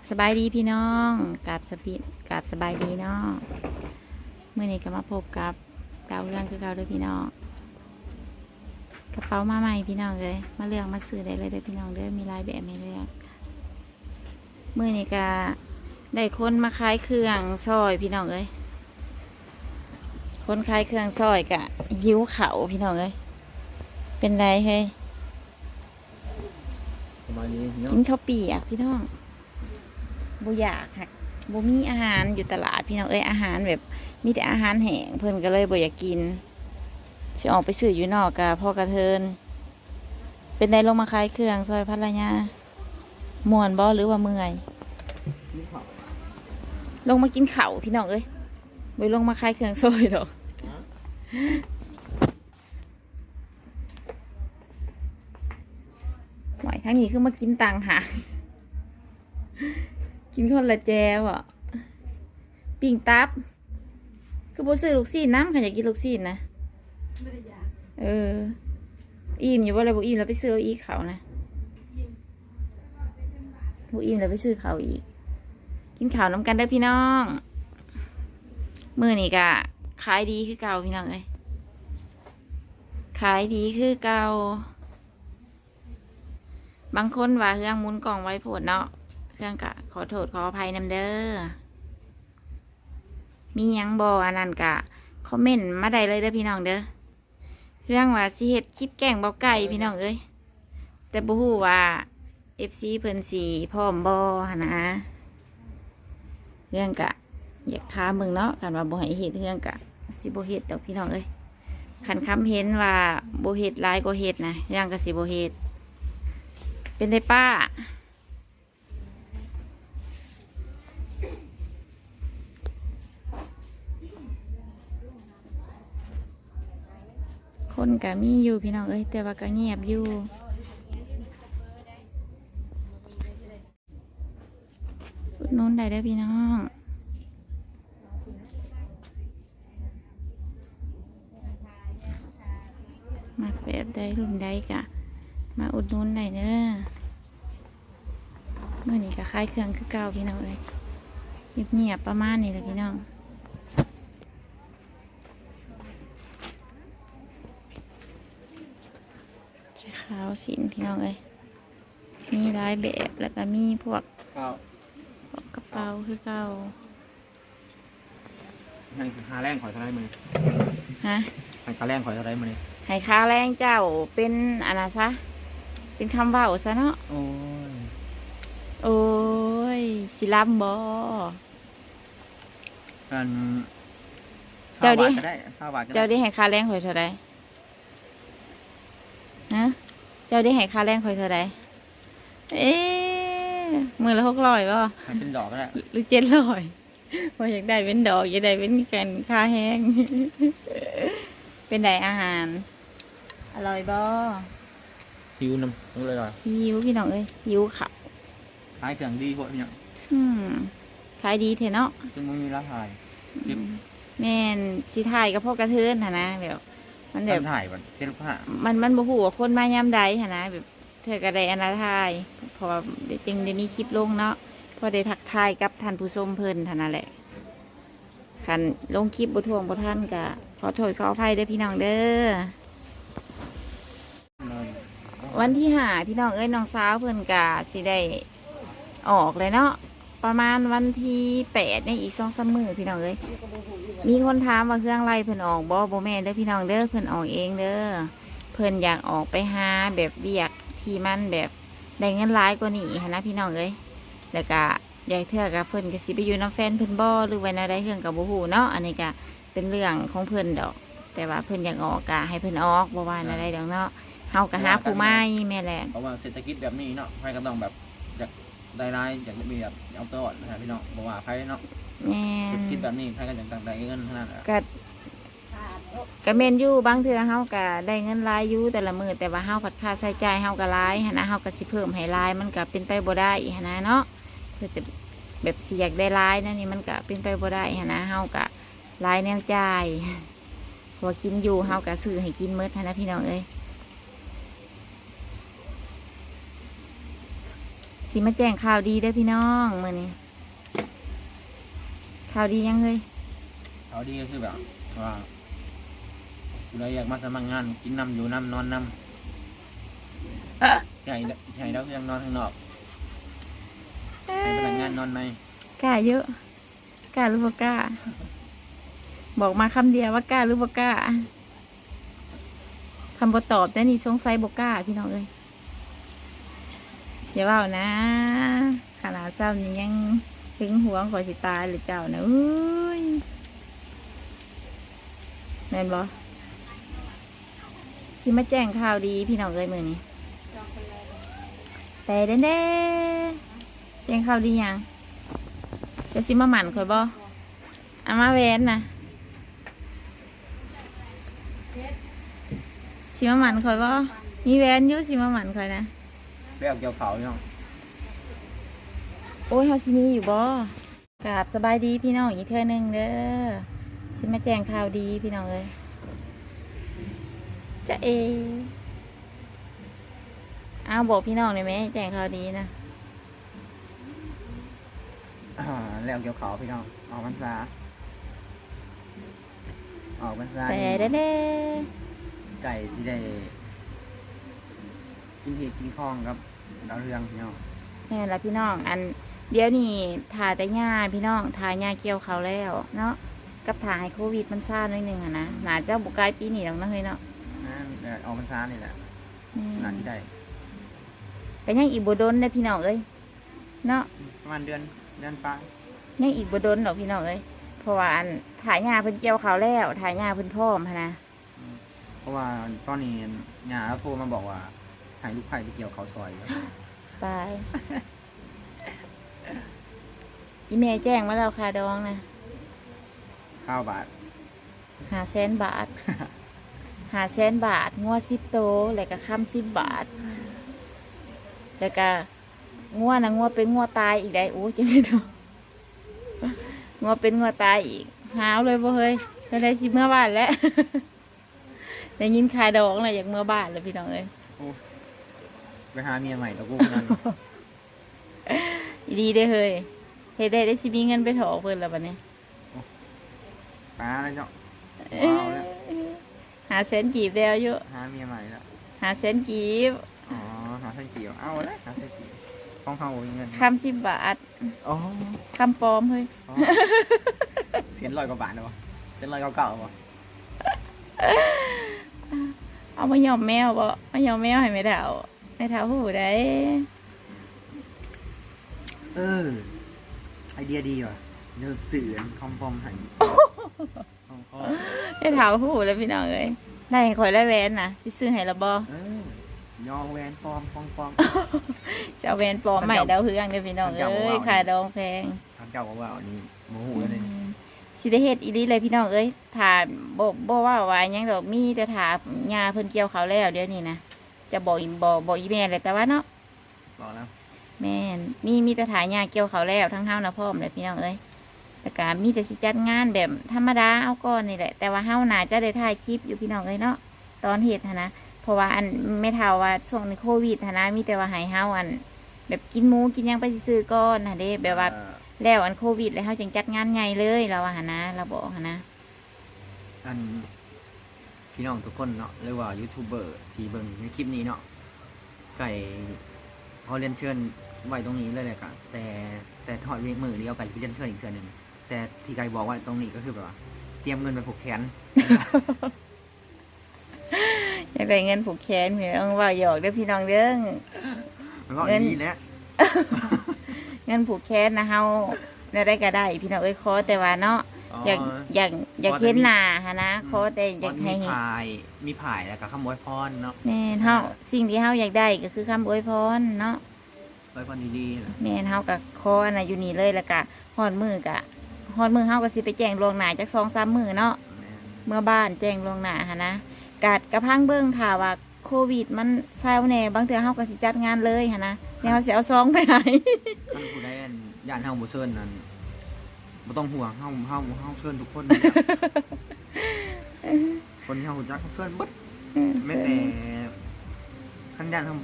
บสบายดีพี่น้องกราบสบิกราบสบายดีเนาะเมื่อนี้ก็มาพบกับดาวเรื่องคือเก่าเด้วยพี่น้องกระเป๋ามาใหม่พี่น้องเลยมาเลือกมาซื้อได้เลยเด้อพี่น้องเด้อมีหลายแบบให้เลือกเมื่อนี้ก็ได้คนมาขายเครื่องซอยพี่น้องเอ้ยคนขายเครื่องซอยกะหิวเขาวพี่น้องเอ้ยเป็นไรเฮ้ยประมาณนี้เนาะกินข้าวเปียกพี่น้อง บ่อยากค่ะบ่มีอาหารอยู่ตลาดพี่น้องเอ้ยอาหารแบบมีแต่อาหารแห้งเพิ่นก็เลยบ่อยากกินสิออกไปซื้ออยู่นอกกะพ่อกระเทิน เป็นได้ลงมาขายเครื่องซอยพัทยามวนบ่หรือว่าเมื่อยลงมากินเข้าพี่น้องเอ้ยบ่ลงมาขายเครื่องซอยดอกหวยทั้งนี้คือมากินตังหา กินคนละแจวอะปิ้งตับ คือบ่ซื้อลูกซีนน้ำค่ะอยากกินลูกซีนนะเออ อิ่มอยู่ว่าอะไรบ่อิ่มแล้วไปซื้ออีกเขานะบ่อิ่มแล้วไปซื้อเขาอีก กินข้าวน้ำกันเด้พี่น้องมือนี่กะขายดีคือเก่าพี่น้องเอ้ยขายดีคือเก่าบางคนว่าเครื่องมุนกล่องไว้โผดเนาะ เครื่องกะขอโทษขออภัยนำเด้อ มียังบออันนั้นกะคอมเมนต์มาได้เลยเด้อพี่น้องเด้อเครื่องว่าสิเฮ็ดคลิปแกล้งเบาไก่พี่น้องเอ้ยแต่บ่ฮู้ว่า FC เพิ่นสีพร้อมบ่หั่นนะเรื่องกะ อยากถามึงเนาะกันว่าบ่ให้เฮ็ดเรื่องกะสิบ่เฮ็ดดอกพี่น้องเอ้ยคันคำเห็นว่าบ่เฮ็ดหลายก็เฮ็ดนะเรื่องก็สิบ่เฮ็ดเป็นได้ป้า คนก็มีอยู่พี่น้องเอ้ยแต่ว่าก็เงียบอยู่อุดนู้นได้เด้พี่น้องมาแบบใดรุ่นใดกะมาอุดหนุนได้เด้อเมื่อนี้ก็คล้ายเครื่องคือเก่าพี่น้องเอ้ยเงียบๆประมาณนี้แหละพี่น้อง ใช้ขาว สินพี่น้องเอ้ยมีหลายแบบแล้วก็มีพวกข้าวพวกกระเป๋าคือเก่าให้ค่าแรงข่อยเท่าไรมือฮะให้ค่าแรงข่อยเท่าไรมือให้ค่าแรงเจ้าเป็นอันนะซะเป็นคำเว่าซะเนาะโอ้ยโอ้ยสิลำบอกันเจ้าดิข้วบทก็ได้ข้าวบาทก็เจ้าได้ได้ให้ค่าแรงข่อยเท่าไรฮะ เจ้าได้ให้ค่าแรงข่อยเท่าไรเอ๊ะมือละหกร้อยป่ะให้เป็นดอกก็ได้หรือเจ็ดร้อยพออยากได้เป็นดอกอยากได้เป็นแกนค่าแห้ง เป็นไดอาหาร อร่อยบ่หิวน้ำรู้เลยหรอหิวพี่น้องเอ้ยหิวข้าวขายเครื่องดีพวกนี้อืมขายดีเถอะเนาะจนมันมีราคาครับแม่นสิถ่ายกับพ่อกระเทือนหั่นนะแบบ มันแบบทำถ่ายบันเซ็นผ้ามันมันบ่ฮู้ว่าคนมายามใดหั่นนะแบบเธอก็ได้อันละทายเพราะว่าเดี๋ยวจึงได้มีคลิปลงเนาะพอได้ทักทายกับท่านผู้ชมเพิ่นเท่านั้นแหละคันลงคลิปบ่ทวงบ่ทันก็ขอโทษขออภัยเด้อพี่น้องเด้อวันที่ห้าพี่น้องเอ้ยน้องสาวเพิ่นก็สิได้ออกเลยเนาะ ประมาณวันที่แปดในอีกสองสามมือพี่น้องเอ้ยมีคนถามว่าเครื่องไล่เพิ่นออกบ่บ่แม่เด้อพี่น้องเด้อเพิ่นออกเองเด้อเพิ่นอยากออกไปหาแบบเบียกที่มันแบบได้เงินร้ายกว่านี้หั้นะพี่น้องเอ้ยแล้วก็อยากเทื่อกับเพิ่นก็สิไปอยู่น้ำแฟนเพิ่นบ่หรือไว้แนวใดเรื่องกับบ่ฮู้เนาะอันนี้ก็เป็นเรื่องของเพิ่นดอก แต่ว่าเพิ่นอยากออกก็ให้เพิ่นออกบ่ว่าแนวใดดอกเนาะเฮาก็หาผู้ใหม่แม่แหละเพราะว่าเศรษฐกิจแบบนี้เนาะใครก็ต้องแบบ ได้รายอยากมีแบบเอาตัวรอดนะครับพี่น้องบอกว่าใครเนาะแม่เศรษฐนกิจแบบนี้ใครก็อยากต่างใจเงินเท่านั้นแหละก็ก็แม่นอยู่บางเทื่อเฮาก็ได้เงินหลายอยู่แต่ละมื้อแต่ว่าเฮาผัดค่าใช้จ่ายเฮาก็หลายหันนะเฮาก็สิเพิ่มให้หลายมันก็เป็นไปบ่ได้หันนะเนาะคือแต่แบบสิอยากได้หลายนั่นนี่มันก็เป็นไปบ่ได้หันนะเฮาก็หลายแนวจ่ายเพราะว่ากินอยู่เฮาก็ซื้อให้กินหมดหันนะพี่น้องเอ้ย สิมาแจ้งข่าวดีเด้อพี่น้องมื้อนี้ข่าวดียังเฮ้ยเขาดีก็คือแบบว่าผู้ใดอยากมาสมัครงานกินน้ำอยู่น้ำนอนน้ำใช่ใช่แล้วยังนอนข้างนอกให้พนักงานนอนในกล้าเยอะกล้าหรือบ่กล้า บอกมาคำเดียวว่ากล้าหรือบ่กล้าคำบ่ตอบแต่นี่สงสัยบ่กล้าพี่น้องเอ้ย อย่าเว่านะขนาดเจ้านี่ยังถึงห่วงขอยสิตายหรือเจ้านะเอ้ยแม่นบ่สิมาแจ้งข่าวดีพี่น้องเอ้ยมือนี้แต่เด้นเด้แจ้งข่าวดียังจะสิมาหมั่นข่อยบ่อามาแวนนะสิมาหมั่นข่อยบ่มีแวนยู่สิมาหมั่นข่อยนะ เรียกเกี่ยวเขาเนาะโอ้ยเฮาสิมีอยู่บ่กราบสบายดีพี่น้องอีกเทื่อหนึงเด้อสิมาแจ้งข่าวดีพี่น้องเอ้ยจะเอเอาบอกพี่น้องได้ไหมแจ้งข่าวดีนะอ่าเรียกเกี่ยวเขาพี่น้องออกพรรษาออกพรรษาแต่นี่เด้เด้ไก่ที่ได้กินเห็ดกินข้องครับ ดาวเรืองพี่น้องแม่นละพี่น้อง อันเดี๋ยวนี้ทาแต่หญ้าพี่น้องทาหญ้าเกี่ยวเขาวแล้วเนาะกับถ่ายโควิดมันซ่าหน่อยหนึงอะนะหนาเจ้าบุกไกลปีนี้หรอกนะเฮ้ยเนาะนั่นเดี๋ยวออกพรรษานี่แหละแม่นานที่ได้ก็ยังอีกบโดนเด้อพี่น้องเอ้ยเนาะ ประมาณเดือนเดือนปลายยังอีกบโดนดอกพี่น้องเอ้ยเพราะว่าอันถ่ายหญ้าเพิ่นเกี่ยวเขาวแล้วถ่ายหญ้าเพิ่นพร้อมหั้นนะ เพราะว่าตอนนี้งานแล้วโทรมาบอกว่า ให้ลูกไผ่ไปเกี่ยวเขาซอยอยู่ไปอีเมลแจ้งมาแล้วค่ะดองนะข้าวบาทหาแสนบาท หาแสนบาท งัวสิบโตวแล้วก็ค้ำสิบบาท แล้วก็งัวนะงัวเป็นงัวตายอีกได้โอ้จะไม่ถูกงัวเป็นงัวตายอีก หาวเลยบ่เฮ้ยก็ได้สิเมื่อบ้านแล้ว ได้ยินขายดองเลยอยากเมื่อบ้านเลยพี่น้องเอ้ย ไปหาเมียใหม่ตะกู้นั่นอีดีได้อเฮ้ยเฮ็ดได้ได้สิมีเงินไปถอเพิ่นแล้วบัดนี้ป้าแล้วเนาะว้าวแล้วหาแสนกีบแล้วอยู่หาเมียใหม่แล้วหาแสนกีบอ๋อหาเส้นเกี่ยวเอาเลยหาเส้นเกี่ยวของเขามีเงินคำสิบบาทอ๋อคำปลอมเฮ้ยอ๋อเสียนลอยกว่าบาทเลยวะเสียนลอยเก่าๆวะเอามายอมแมวบ่มายอมแมวให้ไม่เท่า ไม่เท่าหูได้เออ ไอเดียดีว่ะเนื้อสื่อคอมฟอมหันของพ่อไม่เท่าหูแล้วพี่น้องเอ้ยได้ให้ข่อยได้แหวนนะสิซื้อให้ละบ่เออยองแวนฟอมฟองฟอมสิเอาแหวนปลอมใหม่ดาวเฮืองเด้อพี่น้องเจ้าบ่เอ้ยว่าค่าดองแพงทางเจ้าบอกว่าอันนี้โมโหเลยสิได้เฮ็ดอีหลีเลยพี่น้องเอ้ยถามบ่บ่ว่าว่าหยังดอกมีแต่ถามยาเพิ่นเกี่ยวเขาวแล้วเดี๋ยวนี้นะ จะบอกอีบ่บอกอีแม่เลยแต่ว่าเนาะบอกแล้วแม่นมีมีแต่ถ่ายหญ้าเกี่ยวเขาวแล้วทั้งเฮานะพ่อมเลยพี่น้องเอ้ยแต่การมีแต่สิจัดงานแบบธรรมดาเอาก่อนนี่แหละ แต่ว่าเฮาน่าจะได้ถ่ายคลิปอยู่พี่น้องเอ้ยเนาะตอนเฮ็ดหั้นนะเพราะว่าอันไม่เท่าว่าช่วงในโควิดหั้นนะมีแต่ว่าให้เฮาอัน แบบกินหมูกินหยังไปซื้อๆก่อนนะเด้แบบว่าเอ่อแล้วอันโควิด แล้วเฮาจึงจัดงานใหญ่เลยเราว่าหันนะเราบอกหันนะอัน พี่น้องทุกคนเนาะหรือว่ายูทูบเบอร์ที่เบิ่งในคลิปนี้เนาะไก่เขาเรียนเชิญไว้ตรงนี้เลยแหละกะแต่แต่ถอดเวมือเดียวกันที่เรียนเชิญอีกเทื่อหนึ่งแต่ที่ไก่บอกว่าตรงนี้ก็คือแบบว่า เตรียมเงินไปผูกแขนอยากได้เงินผูกแขนพี่น้องว่าหยอกเด้อพี่น้องเด้อมันก็เงินดีแหล้วเงินผูกแขนนะเฮาได้ได้ก็ได้ พี่น้องเอ้ยขอแต่ว่าเนาะ อยากอยากอยากเห็นหน้าฮะนะขอแต่อยากให้มีเห็นผาย มีผายแล้วก็ขโมยพรเนาะแม่นเฮาสิ่งที่เฮาอยากได้ก็คือคำอวยพรเนาะไว้พรดีๆนะแม่นเฮาก็ขออันน่ะอยู่นี่เลยแล้วก็ฮอดมือกะฮอดมือเฮาก็สิไปแจ้งล่วงหน้าจัก2-3มื้อเนาะ แม่นเมื่อบ้านแจ้งล่วงหน้าหันนะกาดกระพังเบิ่งถ้าว่าโควิดมันแซวแน่บางเทื่อเฮาก็สิจัดงานเลยหันนะเดี๋ยวเฮาสิเอาซองไปให้ ท่านผู้ใดอันย่านเฮาบ่เชิญนั่น บ่ต้องห่วงเฮาเฮาเฮาเชิญทุกคนคนที่เฮารู้จักเขาเชิญเบิดแม้แต่ขันยานเขา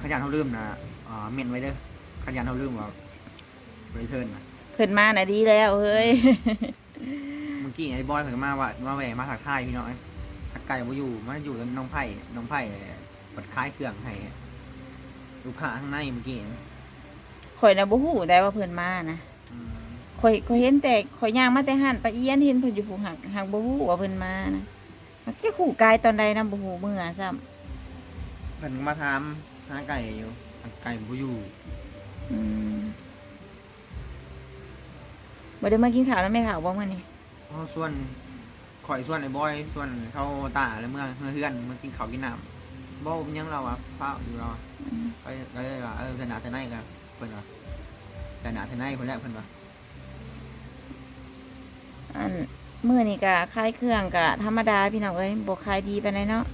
ขันยานเขาลืมนะอ่าเมนไว้เด้อขยันเขาลืมว่าบริเทิร์นนะเพิ่นมาน่ะดีแล้วเฮ้ยเมื่อกี้ไอ้บอยเพิ่งมาว่ามาแหวะมาถักทายพี่น้องถักไก่บ่อยู่มาอยู่กับน้องไผ่น้องไผ่ปัดคล้ายเครื่องให้ลูกค้าข้างในเมื่อกี้ข่อยน่ะบ่ฮู้ได้ว่าเพิ่นมานะอืม ข่อยข่อยเห็นแต่ข่อยย่างมาแต่หันปะเอียนเห็นเพิ่นอยู่ผู้หักหักบ่ฮู้ว่าเพิ่นมานะมันแค่ขู่กายตอนใดนำบ่ฮู้มื้อซ้ำเพิ่นมาถามหาไก่อยู่ถักไก่บ่อยู่อืมบ่ได้มากินข้าวแล้วแม่ข้าวบ่มื้อนี้เพราะส่วนข่อยส่วนไอ้บอยส่วนเขาตาแล้วเมื่อเมื่อเฮือนมากินข้าวกินน้ำบ่เป็นหยังเราอะเฝ้าอยู่เราอืมก็ก็เลยว่าเออแต่หนาแต่ไหนกันเพิ่นว่าแต่หนาแต่ไหนคนแรกเพิ่นว่า อันมื้อนี้ก็คลายเครื่องก็ธรรมดาพี่น้องเอ้ยบ่คลายดีปานใดเนาะ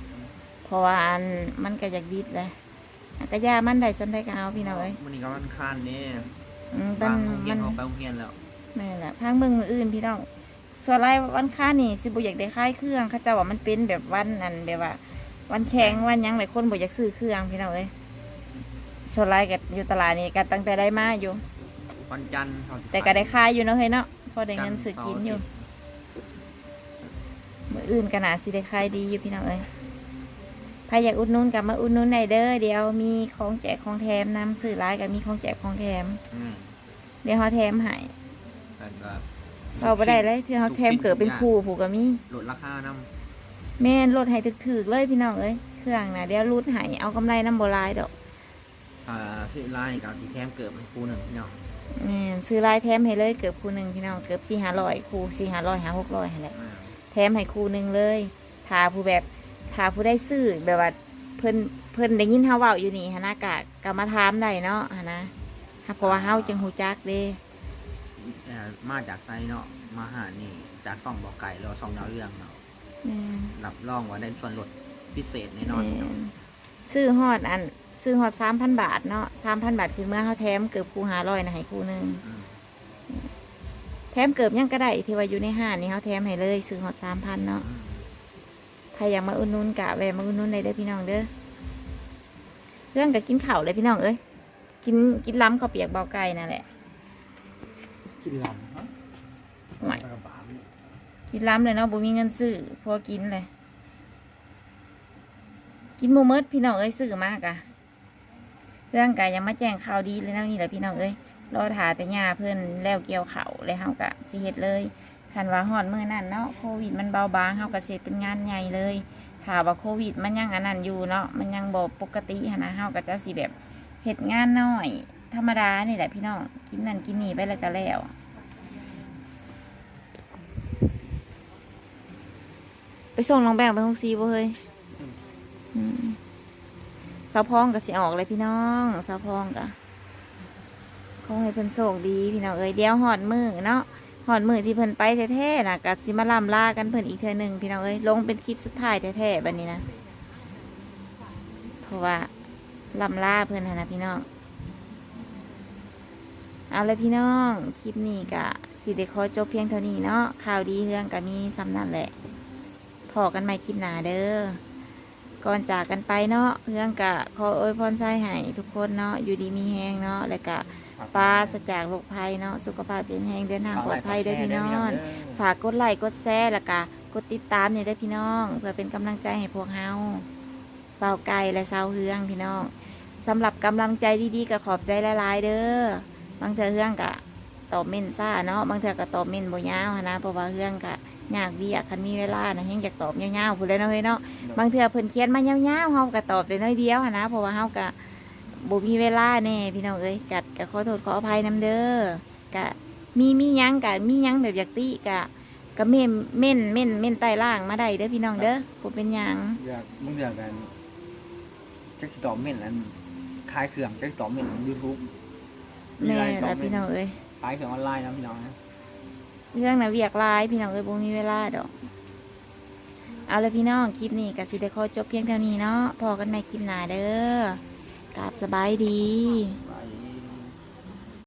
เพราะว่าอันมันก็อยากวิดแหละอันก็ยามันได้ซำใดก็เอาพี่น้องเอ้ยมื้อนี้ก็วันอังคานนี่อืมบางมันโรงเรียมันนออกไปโรงเรียนแล้วแม่นแหละพังเมืองมืออื่นพี่น้องส่วนไรวันค้านี่สิบ่อยากได้ค่ายเครื่องเขาเจ้าว่ามันเป็นแบบวันนั้นแบบว่า วันแข่งวันหยังหลายคนบ่อยากซื้อเครื่องพี่น้องเอ้ยส่วนไรก็อยู่ตลาดนี่ก็ตั้งแต่ได้มาอยู่วันจันทร์เขาสิแต่ก็ได้ค่ายอยู่เนาะเฮ้ยเนาะ พอได้เงินซื้อกินอยู่ มืออื่นก็น่าสิได้ค่ายดีอยู่พี่น้องเอ้ยใครอยากอุดหนุนกับมาอุดหนุนได้เด้อเดี๋ยวมีของแจกของแถมนำซื้อร้ายกับมีของแจกของแถม อืมเดี๋ยวเขาแถมให้แต่ก็เราบ่ได้เลยที่เขาแถมเกิดเป็นคู่ผูกก็มีลดราคานำแม่นลดให้ถึกๆเลยพี่น้องเอ้ยเครื่องนะเดี๋ยวรูดให้เอากำไรน้ำโบรายดอก อ่าซื้อลายกับสิแถมเกิดให้ครูหนึงพี่น้อง แม่นซื้อลายแถมให้เลยเกือบคู่หนึ่งพี่น้องเกือบสี่ห้าร้อยคู่สี่ห้าร้อยห้าหกร้อยแหละอ่าแถมให้คู่หนึ่งเลยถ้าผู้แบบถ้าผู้ได้ซื้อแบบว่าเพิ่นเพิ่นได้ยินเฮาเว้าอยู่นี่ฮะนะกะก็มาถามได้เนาะฮะนะเพราะว่าเฮาจังฮู้จักเด้เอ่อมาจากไซเนาะมาหานี่จากต้องบอกไก่แล้วสองดาวเรื่องเนาะแม่นรับรองว่าได้ส่วนลดพิเศษแน่นอนแม่เนาะนซื้อฮอดอัน ซื้อฮอดสามพันบาทเนาะสามพันบาทคือเมื่อเฮาแถมเกือบคู่ห้าร้อยนะให้คู่หนึ่งอืมแถมเกือบยังก็ได้ที่ว่าอยู่ในห้างนี่เขาแถมให้เลย ซื้อหอดสามพันเนาะอืมใครอยากมาอุดหนุนกะแวะมาอุดหนุนได้เด้อพี่น้องเด้อเรื่องกับกินข้าวเลยพี่น้องเอ้ยกินกินล้ำข้าวเปียกเบาไก่นั่นแหละกินลำเนาะไม่กระบาดนี่กินล้ำเลยเนาะบ่มีเงินซื้อพอกินเลย กินโมเมิดพี่น้องเอ้ยซื้อมากอะ เรื่องกะยังมาแจ้งข่าวดีเลยนะนี่แหละพี่น้องเอ้ยรอถาแต่ย่าเพื่อนแล้วเกี่ยวเขาเลยเฮากะสิเฮ็ดเลยคันว่าฮอดมือนั้นเนาะโควิดมันเบาบางเฮากะสิเฮ็ดเป็นงานใหญ่เลยถ้าว่าโควิดมันยังอันนั้นอยู่เนาะมันยังบ่ปกติหนะเฮาก็จะสิแบบเฮ็ดงานน้อย ธรรมดานี่แหละพี่น้องกินนั่นกินนี่ไปแล้วก็แล้วไปส่งน้องแบงไปห้องซีบ่เฮ้ยอืม สาวพองก็สิออกเลยพี่น้องสาวพองก็ขอให้เพิ่นโชคดีพี่น้องเอ้ยเดี๋ยวหอดมือเนาะหอดมือที่เพิ่นไปแท้ๆนะก็สิมาล่ำลากันเพิ่นอีกเทื่อหนึ่งพี่น้องเอ้ยลงเป็นคลิปสุดท้ายแท้ๆแบัดนี้นะเพราะว่าล่ำลาเพิ่นนะพี่น้องเอาเลยพี่น้องคลิปนี้ก็สิได้ขอจบเพียงเท่านี้เนาะข่าวดีเรื่องก็มีซ้ำนั่นแหละพอกันใหม่คลิปหนาเด้อ ก่อนจากกันไปเนาะเรื่องกะขออวยพรใจให้ทุกคนเนาะอยู่ดีมีแหงเนาะแล้วก็ปราศจากโรคภัยเนาะสุขภาพเป็นแหงเดินทางปลอดภัยเด้อพี่น้องฝากกดไลค์กดแชร์แล้วก็กดติดตามเนี่ยได้อพี่น้อง เพื่อเป็นกำลังใจให้พวกเฮาเบาไก่และเซาเฮืองพี่น้องสำหรับกำลังใจดีๆก็ขอบใจหลายๆเด้อบางเทื่อเฮืองกะตอบเม่นซ่าเนาะบางเทื่อก็ตอบเม่นบ่ยาวหั้นนะเพราะว่าเฮืองกะ ยากเวียกคันมีเวลานะเฮงอยากตอบยาวๆพูดเลยเนาะเฮ้ยเนาะบางเทื่อเพิ่นเขียนมายาวๆเฮาก็ตอบแต่น้อยเดียวหั้นนะเพราะว่าเฮาก็บ่มีเวลาแน่พี่น้องเอ้ยกัดก็ขอโทษขออภัยนํเด้อกะมีมีหยังกะมีหยังแบบอยากติกะก็เม่นเม่นเม่นเม่นใต้ล่างมาได้เด้อพี่น้องเด้อบ่เป็นหยังอยากมึงอยากกันจักสิตอบเม่นแล้วคลายเครื่องจักสิตอบเม่นยูทูบแม่ละพี่น้องเอ้ยคลายเครื่องออนไลน์นะพี่น้องนะ เรื่องนะเวียกลายพี่น้องเอ้ยบ่มีเวลาดอก เอาละพี่น้องคลิปนี้กับสิเดคอจบเพียงเท่านี้เนาะพอกันใหม่คลิปหน้าเด้อกราบสบายดี